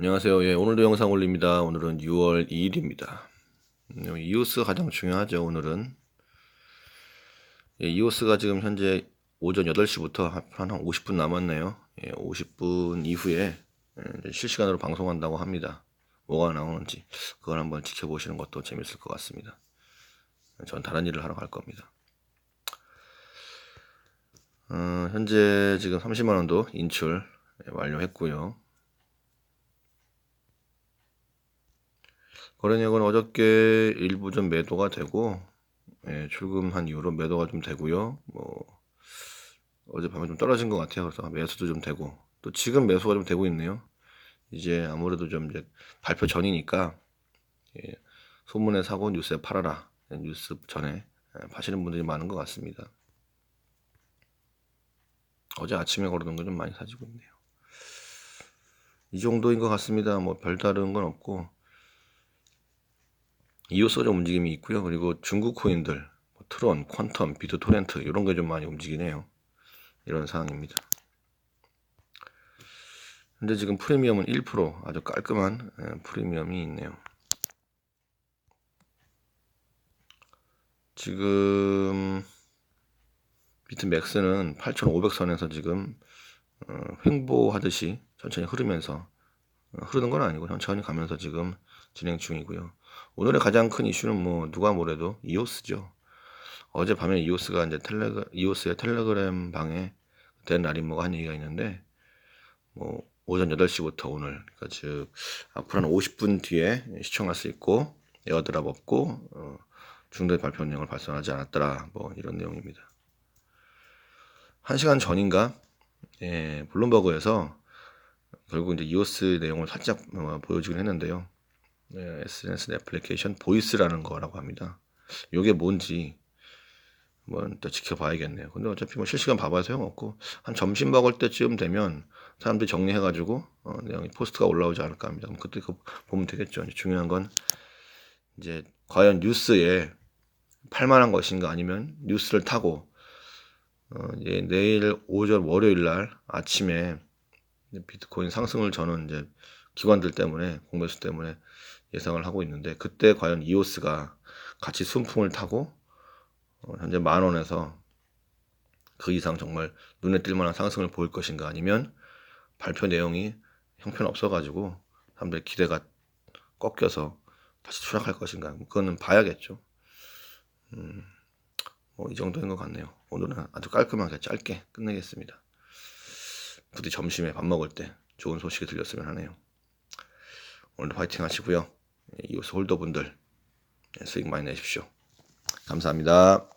안녕하세요. 예, 오늘도 영상 올립니다. 오늘은 6월 2일입니다. 음, 이오스 가장 중요하죠. 오늘은 예, 이오스가 지금 현재 오전 8시부터 한, 한 50분 남았네요. 예, 50분 이후에 예, 실시간으로 방송한다고 합니다. 뭐가 나오는지 그걸 한번 지켜보시는 것도 재밌을 것 같습니다. 전 다른 일을 하러 갈 겁니다. 어, 현재 지금 30만 원도 인출 예, 완료했고요. 거래량은 어저께 일부 좀 매도가 되고 예, 출금한 이후로 매도가 좀 되고요. 뭐 어젯밤에 좀 떨어진 것 같아요. 그래서 매수도 좀 되고 또 지금 매수가 좀 되고 있네요. 이제 아무래도 좀 이제 발표 전이니까 예, 소문에 사고 뉴스에 팔아라 뉴스 전에 예, 파시는 분들이 많은 것 같습니다. 어제 아침에 걸어둔 거 좀 많이 사지고 있네요. 이 정도인 것 같습니다. 뭐 별다른 건 없고 좀 움직임이 있고요. 그리고 중국 코인들, 뭐 트론, 퀀텀, 비트 토렌트 이런 게 좀 많이 움직이네요. 이런 상황입니다. 근데 지금 프리미엄은 1% 아주 깔끔한 예, 프리미엄이 있네요. 지금 비트맥스는 8,500선에서 지금 어, 횡보하듯이 천천히 흐르면서 어, 흐르는 건 아니고 천천히 가면서 지금 진행 중이고요. 오늘의 가장 큰 이슈는 뭐 누가 뭐래도 이오스죠. 어제 밤에 이오스가 이제 텔레그 이오스의 텔레그램 방에 된 날인모가 한 얘기가 있는데 뭐 오전 8시부터 오늘 그러니까 즉 앞으로 한 50분 뒤에 시청할 수 있고 에어드랍 없고 어, 중대 발표 내용을 발송하지 않았더라 뭐 이런 내용입니다. 한 시간 전인가 예, 블룸버그에서 결국 이제 이오스 내용을 살짝 어, 보여주긴 했는데요. 네, SNS 애플리케이션 보이스라는 거라고 합니다. 이게 뭔지 한번 또 지켜봐야겠네요. 근데 어차피 뭐 실시간 봐봐야 소용없고 한 점심 먹을 때쯤 되면 사람들이 정리해가지고 어, 내용이 포스트가 올라오지 않을까 합니다. 그럼 그때 그 보면 되겠죠. 중요한 건 이제 과연 뉴스에 팔만한 것인가 아니면 뉴스를 타고 어, 내일 오전 월요일 날 아침에 비트코인 상승을 저는 이제 기관들 때문에 공매수 때문에 예상을 하고 있는데 그때 과연 이오스가 같이 순풍을 타고 어, 현재 만 원에서 그 이상 정말 눈에 띌 만한 상승을 보일 것인가 아니면 발표 내용이 형편없어 가지고 사람들 기대가 꺾여서 다시 추락할 것인가 그거는 봐야겠죠. 음, 뭐 이 정도인 것 같네요. 오늘은 아주 깔끔하게 짧게 끝내겠습니다. 부디 점심에 밥 먹을 때 좋은 소식이 들렸으면 하네요. 오늘도 파이팅 하시고요. 이오스 홀더분들 수익 많이 내십시오. 감사합니다.